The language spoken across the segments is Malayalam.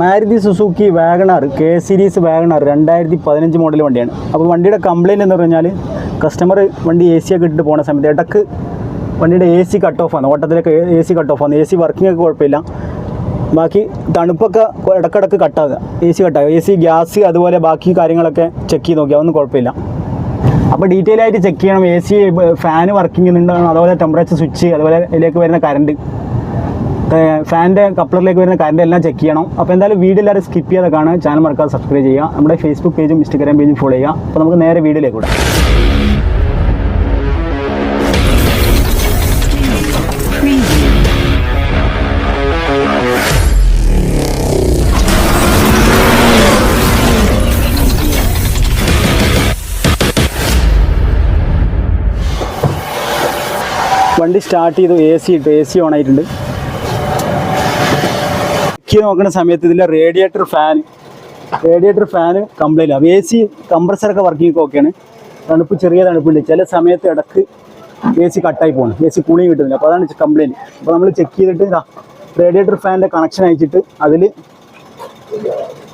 Maruti Suzuki WagonR K series WagonR രണ്ടായിരത്തി പതിനഞ്ച് മോഡൽ വണ്ടിയാണ്. അപ്പോൾ വണ്ടിയുടെ കംപ്ലയിന്റ് എന്ന് പറഞ്ഞാൽ കസ്റ്റമർ വണ്ടി എ സി ഒക്കെ ഇട്ടിട്ട് പോകുന്ന സമയത്ത് ഇടയ്ക്ക് വണ്ടിയുടെ എ സി കട്ട് ഓഫ് ആണ്. ഓട്ടത്തിലൊക്കെ എ സി കട്ട് ഓഫ് ആണ്. എ സി വർക്കിംഗ് ഒക്കെ കുഴപ്പമില്ല. ബാക്കി തണുപ്പൊക്കെ ഇടക്കിടക്ക് കട്ടാകുക എ സി കട്ടാകുക എ സി ഗ്യാസ് അതുപോലെ ബാക്കി കാര്യങ്ങളൊക്കെ ചെക്ക് ചെയ്ത് നോക്കി അതൊന്നും കുഴപ്പമില്ല. അപ്പോൾ ഡീറ്റെയിൽ ആയിട്ട് ചെക്ക് ചെയ്യണം. എ സി ഫാൻ വർക്കിംഗ് ഉണ്ടോ അതുപോലെ ടെമ്പറേച്ചർ സ്വിച്ച് അതുപോലെ ഇതിലേക്ക് വരുന്ന കറണ്ട് ഫാനിന്റെ കപ്ലറിലേക്ക് വരുന്ന കറണ്ട് എല്ലാം ചെക്ക് ചെയ്യണം. അപ്പോൾ എന്തായാലും വീഡിയോ എല്ലാവരും സ്കിപ്പ് കാണാൻ ചാനൽ മറക്കാതെ സബ്സ്ക്രൈബ് ചെയ്യുക. നമ്മുടെ ഫേസ്ബുക്ക് പേജും ഇൻസ്റ്റഗ്രാം പേജും ഫോളോ ചെയ്യുക. അപ്പോൾ നമുക്ക് നേരെ വീഡിയോയിലേക്ക് വിടാം. വണ്ടി സ്റ്റാർട്ട് ചെയ്തു. എ സി ഇട്ടു. എ സി ഓൺ ആയിട്ടുണ്ട്. ചെക്ക് നോക്കുന്ന സമയത്ത് ഇതിന്റെ radiator fan radiator fan complaint ആവും എ സി കംപ്രസറൊക്കെ വർക്കിംഗ് ഒക്കെയാണ് തണുപ്പ് ചെറിയ തണുപ്പുണ്ട്. ചില സമയത്ത് ഇടയ്ക്ക് എ സി കട്ടായി പോകണം എ സി കൂളിങ് കിട്ടുന്നില്ല. അപ്പോൾ അതാണ് കംപ്ലൈന്റ് അപ്പോൾ നമ്മൾ ചെക്ക് ചെയ്തിട്ട് റേഡിയേറ്റർ ഫാനിന്റെ കണക്ഷൻ അയച്ചിട്ട് അതിൽ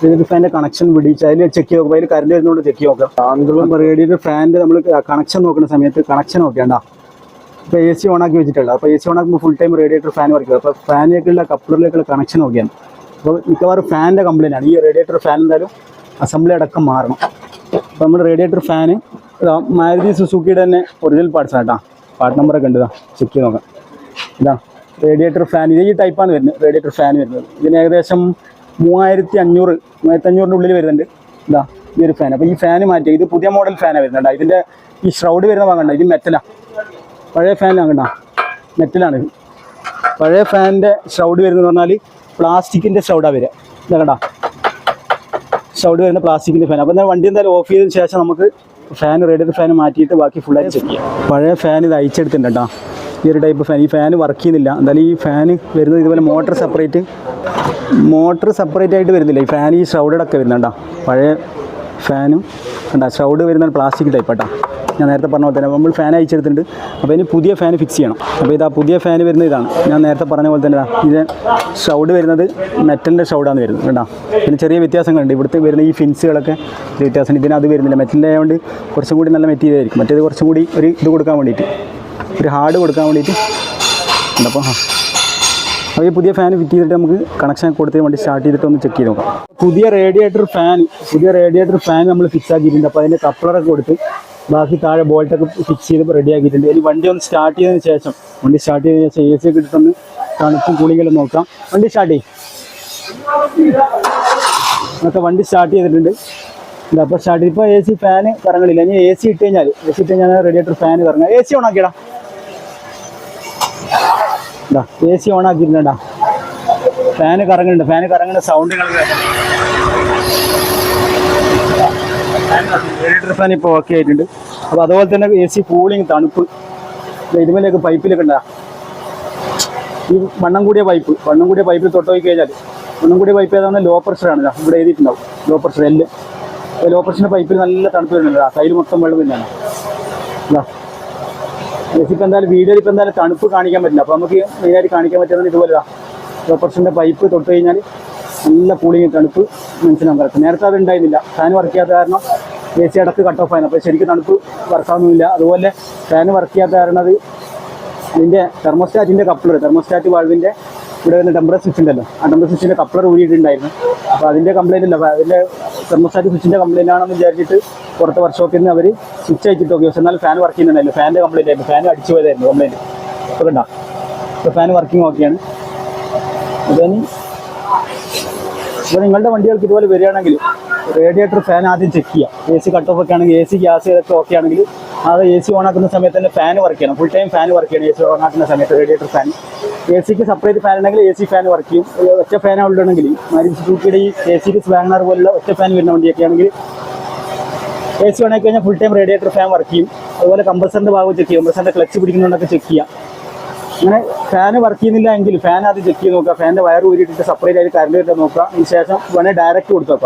റേഡിയേറ്റർ ഫാനിന്റെ കണക്ഷൻ പിടിച്ച് അതിൽ ചെക്ക് ചെയ്ത് നോക്കുക അതിൽ കറണ്ട് വരുന്നതുകൊണ്ട് ചെക്ക് നോക്കാം ആണെങ്കിലും റേഡിയേറ്റർ ഫാനിന്റെ നമ്മൾ കണക്ഷൻ നോക്കുന്ന സമയത്ത് കണക്ഷൻ നോക്കേണ്ട ഇപ്പോൾ എ സി ഓണാക്കി വെച്ചിട്ടുള്ളത്. അപ്പോൾ A C ഓണാക്കുമ്പോൾ full time radiator fan work ചെയ്യും. അപ്പോൾ ഫാനിലേക്കുള്ള കപ്പിളിലേക്കുള്ള കണക്ഷൻ നോക്കിയാണ് അപ്പോൾ മിക്കവാറും ഫാനിന്റെ കംപ്ലൈന്റ് ആണ് ഈ റേഡിയേറ്റർ ഫാൻ എന്തായാലും അസംബ്ലി അടക്കം മാറണം. അപ്പോൾ നമ്മൾ റേഡിയേറ്റർ ഫാന് മാരുതി സുസുക്കിയുടെ തന്നെ ഒറിജിനൽ പാർട്സ് ആണ് ആട്ടാ പാർട്ട് നമ്പറൊക്കെ ഉണ്ട് ഇതാ. ചെക്ക് ചെയ്ത് നോക്കാം. ഇതാ റേഡിയേറ്റർ ഫാൻ ഇതേ ഈ ടൈപ്പാണ് വരുന്നത് റേഡിയേറ്റർ ഫാൻ വരുന്നത്. ഇതിന് ഏകദേശം മൂവായിരത്തി അഞ്ഞൂറ് മൂവായിരത്തി അഞ്ഞൂറിന്റെ ഉള്ളിൽ വരുന്നുണ്ട്. ഇതാ ഈ ഒരു ഫാൻ അപ്പോൾ ഈ ഫാൻ മാറ്റി ഇത് പുതിയ മോഡൽ ഫാനാണ് വരുന്നുണ്ട് ഇതിന്റെ ഈ ഷ്രൗഡ് വരുന്ന വാങ്ങണ്ട ഇത് മെറ്റലാണ് പഴയ ഫാനിലാണ് കണ്ട? മെറ്റലാണ് പഴയ ഫാനിന്റെ ഷ്രൗഡ് വരുന്നത് പറഞ്ഞാൽ പ്ലാസ്റ്റിക്കിന്റെ ഷൗഡാണ് വരിക. ഇതാ കണ്ട? ഷൗഡ് വരുന്ന പ്ലാസ്റ്റിക്കിന്റെ ഫാൻ അപ്പോൾ വണ്ടി എന്തായാലും ഓഫ് ചെയ്തതിന് ശേഷം നമുക്ക് ഫാൻ റേഡിയേറ്റർ ഫാൻ മാറ്റിയിട്ട് ബാക്കി ഫുള്ളായിട്ട് ചെക്ക് ചെയ്യാം. പഴയ ഫാൻ ഇത് അയച്ചെടുത്തിട്ടുണ്ട് ഈ ഒരു ടൈപ്പ് ഫാൻ ഈ ഫാൻ വർക്ക് ചെയ്യുന്നില്ല. എന്തായാലും ഈ ഫാൻ വരുന്നത് ഇതുപോലെ മോട്ടർ സെപ്പറേറ്റ് മോട്ടർ സെപ്പറേറ്റ് ആയിട്ട് വരുന്നില്ല. ഈ ഫാൻ ഈ ഷൗഡൊക്കെ വരുന്നുണ്ടോ പഴയ ഫാനും കണ്ട? ഷൗഡ് വരുന്ന പ്ലാസ്റ്റിക് ടൈപ്പ് കേട്ടോ. ഞാൻ നേരത്തെ പറഞ്ഞ പോലെ തന്നെ നമ്മൾ ഫാൻ അയച്ചെടുത്തിട്ടുണ്ട്. അപ്പോൾ ഇനി പുതിയ ഫാൻ ഫിക്സ് ചെയ്യണം. അപ്പോൾ ഇതാ പുതിയ ഫാൻ വരുന്ന ഇതാണ്. ഞാൻ നേരത്തെ പറഞ്ഞ പോലെ തന്നെ ഇതാ ഷൗഡ് വരുന്നത് മെറ്റലിന്റെ ഷൗഡാണ് വരുന്നത് കേട്ടോ പിന്നെ ചെറിയ വ്യത്യാസങ്ങളുണ്ട്. ഇവിടുത്തെ വരുന്ന ഈ ഫിൻസുകളൊക്കെ വ്യത്യാസം ഇതിന് അത് വരുന്നില്ല. മെറ്റലിന്റെ ആയതുകൊണ്ട് കുറച്ചും കൂടി നല്ല മെറ്റീരിയൽ ആയിരിക്കും. മറ്റേത് കുറച്ചും കൂടി ഒരു ഇത് കൊടുക്കാൻ വേണ്ടിയിട്ട് ഒരു ഹാർഡ് കൊടുക്കാൻ വേണ്ടിയിട്ട്. ഉണ്ടപ്പോൾ അപ്പോൾ ഈ പുതിയ ഫാൻ ഫിറ്റ് ചെയ്തിട്ട് നമുക്ക് കണക്ഷൻ കൊടുത്ത് വേണ്ടി സ്റ്റാർട്ട് ചെയ്തിട്ട് ഒന്ന് ചെക്ക് ചെയ്ത് നോക്കാം. പുതിയ റേഡിയേറ്റർ ഫാൻ പുതിയ റേഡിയേറ്റർ ഫാൻ നമ്മൾ ഫിക്സ് ആക്കിയിട്ടുണ്ട്. അപ്പോൾ അതിന്റെ കപ്ലറൊക്കെ കൊടുത്ത് ബാക്കി താഴെ ബോൾട്ടൊക്കെ ഫിക്സ് ചെയ്ത് റെഡിയാക്കിയിട്ടുണ്ട്. ഇനി വണ്ടി ഒന്ന് സ്റ്റാർട്ട് ചെയ്തതിന് ശേഷം വണ്ടി സ്റ്റാർട്ട് ചെയ്തതിന് ശേഷം എ സി ഒക്കെ ഇട്ടൊന്ന് തണുപ്പും കൂളിങ്ങെല്ലാം നോക്കാം. വണ്ടി സ്റ്റാർട്ട് ചെയ്യും. അതൊക്കെ വണ്ടി സ്റ്റാർട്ട് ചെയ്തിട്ടുണ്ട്. അപ്പോൾ സ്റ്റാർട്ട് ഇപ്പോൾ എ സി ഫാന് കറങ്ങളില്ല ഇനി എ സി ഇട്ട് കഴിഞ്ഞാൽ എ സി ഇട്ട് കഴിഞ്ഞാൽ റേഡിയേറ്റർ ഫാന് കറങ്ങുക എ സി ഇതാ എ സി ഓൺ ആക്കിയിട്ടുണ്ടാ ഫാന് കറങ്ങുന്നുണ്ട്. ഫാന് കറങ്ങുന്ന സൗണ്ടുകൾ റേഡിയേറ്റർ ഫാൻ ഇപ്പോൾ ഓക്കെ ആയിട്ടുണ്ട്. അപ്പോൾ അതുപോലെ തന്നെ എ സി കൂളിങ് തണുപ്പ് ഇതുമേലൊക്കെ പൈപ്പിലൊക്കെ ഉണ്ടാ ഈ വണ്ണം കൂടിയ പൈപ്പ് വണ്ണം കൂടിയ പൈപ്പിൽ തൊട്ട് പോയി കഴിഞ്ഞാൽ വണ്ണം കൂടിയ പൈപ്പ് ഏതാണ് ലോ പ്രഷറാണ് ഇവിടെ എഴുതിയിട്ടുണ്ടാവും. ലോ പ്രഷർ എല്ല് ലോ പ്രഷറിന്റെ പൈപ്പിൽ നല്ല തണുപ്പ് വരുന്നുണ്ട്. ആ സൈഡ് മൊത്തം വെള്ളം തന്നെയാണ്. ഇപ്പം എന്തായാലും വീഡിയോയിൽ ഇപ്പം എന്തായാലും തണുപ്പ് കാണിക്കാൻ പറ്റില്ല. അപ്പോൾ നമുക്ക് മെയിനായിട്ട് കാണിക്കാൻ പറ്റുന്നത് ഇതുപോലെ ലോ പ്രഷറിന്റെ പൈപ്പ് തൊട്ട് കഴിഞ്ഞാൽ നല്ല കൂളിങ് തണുപ്പ് മനസ്സിലാവും കറക്റ്റ് നേരത്തെ അത് ഉണ്ടായിരുന്നില്ല. ഫാൻ വർക്ക് ചെയ്യാത്ത കാരണം എ സി അടക്ക് കട്ട് ഓഫ് ആയിരുന്നു. അപ്പോൾ ശരിക്കും തണുപ്പ് വർക്കാവുന്നില്ല. അതുപോലെ ഫാൻ വർക്ക് ചെയ്യാത്ത കാരണം അത് അതിന്റെ തെർമോസ്റ്റാറ്റിന്റെ കപ്ലർ തെർമോസ്റ്റാറ്റ് വാൾവിന്റെ ഇവിടെ വരുന്ന ടെമ്പറ സ്വിച്ച് ഉണ്ടല്ലോ. ആ ടെമ്പറ സ്വിച്ചിന്റെ കപ്ലർ ഊരിയിട്ടുണ്ടായിരുന്നു അപ്പോൾ അതിന്റെ കംപ്ലൈന്റ് ഇല്ല. അപ്പോൾ അതിന്റെ തെർമോസ്റ്റാറ്റ് സ്വിച്ചിന്റെ കംപ്ലൈന്റ് ആണെന്ന് വിചാരിച്ചിട്ട് പുറത്ത് വർക്ക്ഷോപ്പിൽ നിന്ന് അവർ സ്വിച്ച് അയച്ചിട്ട് നോക്കി. പക്ഷേ എന്നാൽ ഫാൻ വർക്ക് ചെയ്യുന്നുണ്ടായിരുന്നു. ഫാന്റെ കംപ്ലൈന്റ് ആയിരുന്നു. ഫാൻ അടിച്ചു പോയതായിരുന്നു കംപ്ലൈന്റ് അപ്പോൾ കണ്ടോ? ഇപ്പോൾ ഫാൻ വർക്കിംഗ് ഓക്കെയാണ് അതിന് ഇപ്പോൾ നിങ്ങളുടെ വണ്ടികൾക്ക് ഇതുപോലെ വരികയാണെങ്കിൽ റേഡിയേറ്റർ ഫാൻ ആദ്യം ചെക്ക് ചെയ്യുക എ സി കട്ട് ഓഫ് ഒക്കെ ആണെങ്കിൽ എ സി ഗ്യാസ് ഇതൊക്കെ ഓക്കെ ആണെങ്കിൽ അത് എ സി ഓൺ ആക്കുന്ന സമയത്ത് തന്നെ ഫാൻ വർക്ക് ചെയ്യണം. ഫുൾ ടൈം ഫാൻ വർക്ക് ചെയ്യണം എ സി ഓൺ ആക്കുന്ന സമയത്ത് റേഡിയേറ്റർ ഫാൻ എ സിക്ക് സെപ്പറേറ്റ് ഫാൻ ഉണ്ടെങ്കിൽ എ സി ഫാൻ വർക്ക് ചെയ്യും. ഒറ്റ ഫാൻ ഉണ്ടെങ്കിൽ മാരുതി സുസുക്കിയുടെ ഈ എ സിക്ക് വാങ്ങാർ പോലുള്ള ഒറ്റ ഫാൻ വരുന്ന വണ്ടിയൊക്കെ ആണെങ്കിൽ എ സി ഓൺ ആക്കി കഴിഞ്ഞാൽ full time radiator fan work ചെയ്യും. അതുപോലെ കമ്പസറിന്റെ ഭാഗം ചെക്ക് ചെയ്യും. കമ്പസറിന്റെ ക്ലച്ച് പിടിക്കുന്നുണ്ടൊക്കെ ചെക്ക് ചെയ്യാം. അങ്ങനെ ഫാൻ വർക്ക് ചെയ്യുന്നില്ല എങ്കിൽ ഫാൻ അത് ചെക്ക് ചെയ്ത് നോക്കുക. ഫാന്റെ വയർ ഊരിയിട്ടിട്ട് സെപ്പറേറ്റ് ആയിട്ട് കറണ്ട് കിട്ടാൻ നോക്കുക. അതിനുശേഷം വേണേൽ ഡയറക്റ്റ് കൊടുത്തു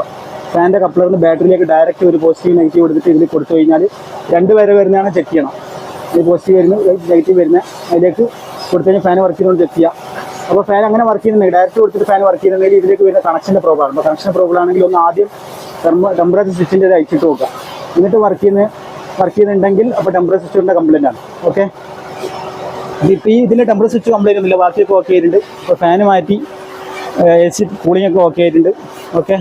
ഫാന്റെ കപ്ലറിൽ കപ്ലറിന് ബാറ്ററിയിലേക്ക് ഡയറക്റ്റ് ഒരു പോസിറ്റീവ് നെഗറ്റീവ് കൊടുത്തിട്ട് ഇതിൽ കൊടുത്തു കഴിഞ്ഞാൽ രണ്ട് വരെ വരുന്നതാണ് ചെക്ക് ചെയ്യണം. ഈ പോസിറ്റീവ് വരുന്നു നെഗറ്റീവ് വരുന്ന. അതിലേക്ക് കൊടുത്തു കഴിഞ്ഞാൽ ഫാൻ വർക്ക് ചെയ്യുന്നത് ചെക്ക് ചെയ്യാം. അപ്പോൾ ഫാൻ അങ്ങനെ വർക്ക് ചെയ്യുന്നുണ്ടെങ്കിൽ ഡയറക്റ്റ് കൊടുത്തിട്ട് ഫാൻ വർക്ക് ചെയ്യുന്നുണ്ടെങ്കിൽ ഇതിലേക്ക് വരുന്ന കണക്ഷന്റെ പ്രോബ്ലം അപ്പോൾ കണക്ഷൻ പ്രോബ്ലം ആണെങ്കിൽ ഒന്ന് ആദ്യം ടെമ്പറേച്ചർ സ്വിച്ചിന്റെ അയച്ചിട്ട് നോക്കുക. എന്നിട്ട് വർക്ക് ചെയ്യുന്ന വർക്ക് ചെയ്യുന്നുണ്ടെങ്കിൽ അപ്പോൾ ടെമ്പറേച്ചർ സ്വിച്ചിന്റെ കംപ്ലൈന്റ് ആണ്. ഓക്കെ ഇപ്പോൾ ഈ ഇതിന്റെ ടെമ്പറേച്ചർ സ്വിച്ച് കംപ്ലൈന്റ് ഒന്നുമില്ല ബാക്കിയൊക്കെ ഓക്കെ ആയിട്ടുണ്ട്. ഇപ്പോൾ ഫാന് മാറ്റി എ സി കൂളിംഗ് ഒക്കെ ഓക്കെ ആയിട്ടുണ്ട്. ഓക്കെ